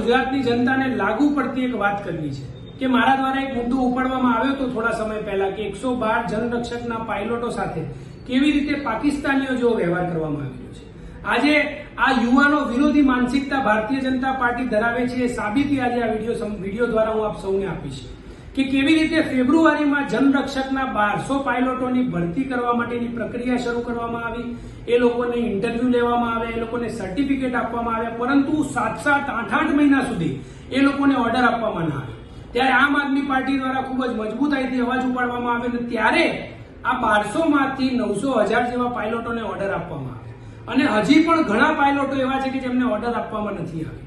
ગુજરાતની જનતાને લાગુ પડતી એક વાત કરવી છે કે મારા દ્વારા એક મુદ્દો ઉપાડવામાં આવ્યો હતો થોડા સમય પહેલા કે એકસો બાર જનરક્ષકના પાયલોટો સાથે કેવી રીતે પાકિસ્તાનીઓ જેવો વ્યવહાર કરવામાં આવ્યો છે. આજે આ યુવાનો વિરોધી માનસિકતા ભારતીય જનતા પાર્ટી ધરાવે છે એ સાબિતી આજે આ વીડિયો વીડિયો દ્વારા હું આપ સૌને આપીશ. કે કેવી રીતે ફેબ્રુઆરીમાં જનરક્ષકના બારસો પાયલોટોની ભરતી કરવા માટેની પ્રક્રિયા શરૂ કરવામાં આવી? એ લોકોને ઇન્ટરવ્યુ લેવામાં આવ્યા, એ લોકોને સર્ટિફિકેટ આપવામાં આવ્યા, પરંતુ સાત સાત આઠ આઠ મહિના સુધી એ લોકોને ઓર્ડર આપવામાં ના આવ્યો. ત્યારે આમ આદમી પાર્ટી દ્વારા ખૂબ જ મજબૂતાઈથી અવાજ ઉપાડવામાં આવ્યો અને ત્યારે આ બારસો માંથી નવસો હજાર જેવા પાયલોટોને ઓર્ડર આપવામાં આવ્યા. અને હજી પણ ઘણા પાયલોટો એવા છે કે જેમને ઓર્ડર આપવામાં નથી આવ્યા.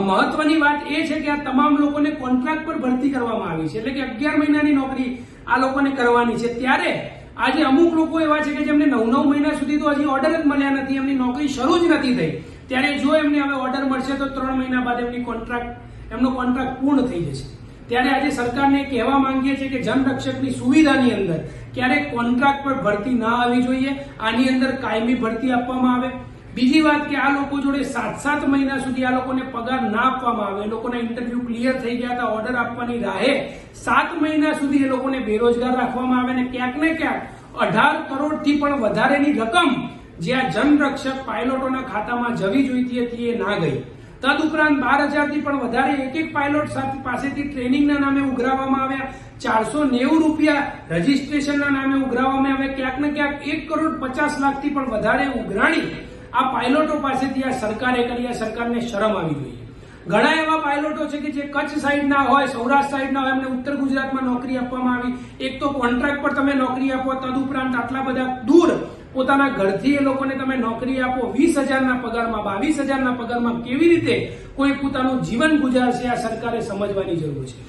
મહત્વની વાત એ છે કે આ તમામ લોકોને કોન્ટ્રાક્ટ પર ભરતી કરવામાં આવી છે. એટલે કે અગિયાર મહિનાની નોકરી આ લોકોને કરવાની છે. ત્યારે આજે અમુક લોકો એવા છે કે જેમને નવ નવ મહિના સુધી તો હજી ઓર્ડર જ મળ્યા નથી, એમની નોકરી શરૂ જ નથી થઈ. ત્યારે જો એમને હવે ઓર્ડર મળશે તો ત્રણ મહિના બાદ એમની કોન્ટ્રાક્ટ એમનો કોન્ટ્રાક્ટ પૂર્ણ થઈ જશે. ત્યારે આજે સરકારને કહેવા માંગીએ છીએ કે જનરક્ષકની સુવિધાની અંદર ક્યારેક કોન્ટ્રાક્ટ પર ભરતી ના આવી જોઈએ. આની અંદર કાયમી ભરતી આપવામાં આવે. બીજી વાત કે આ લોકો જોડે સાત સાત મહિના સુધી આ લોકોને પગાર ના આપવામાં આવે, એ લોકોના ઇન્ટરવ્યુ ક્લિયર થઈ ગયા હતા ઓર્ડર આપવાની રાહે સાત મહિના સુધી એ લોકોને બેરોજગાર રાખવામાં આવે અને ક્યાંક ને ક્યાંક અઢાર કરોડથી પણ વધારેની રકમ જે આ જનરક્ષક પાયલોટોના ખાતામાં જવી જોઈતી હતી એ ના ગઈ. તદુપરાંત બાર હજારથી પણ વધારે એક એક પાયલોટ પાસેથી ટ્રેનિંગના નામે ઉઘરાવવામાં આવ્યા. ચારસો નેવું રૂપિયા રજીસ્ટ્રેશનના નામે ઉઘરાવવામાં આવ્યા. ક્યાંક ને ક્યાંક એક કરોડ પચાસ લાખથી પણ વધારે ઉઘરાણી આ પાયલોટો પાસેથી આ સરકારે કરી, આ સરકારને શરમ આવી જોઈએ ઘણા એવા પાયલોટો છે કે જે કચ્છ સાઈડના હોય, સૌરાષ્ટ્ર સાઈડના હોય, એમને ઉત્તર ગુજરાતમાં નોકરી આપવામાં આવી. એક તો કોન્ટ્રાક્ટ પર તમે નોકરી આપો, તદુપરાંત આટલા બધા દૂર પોતાના ઘરથી એ લોકોને તમે નોકરી આપો. વીસ હજારના પગારમાં, બાવીસ હજારના પગારમાં કેવી રીતે કોઈ પોતાનું જીવન ગુજારશે, આ સરકારે સમજવાની જરૂર છે.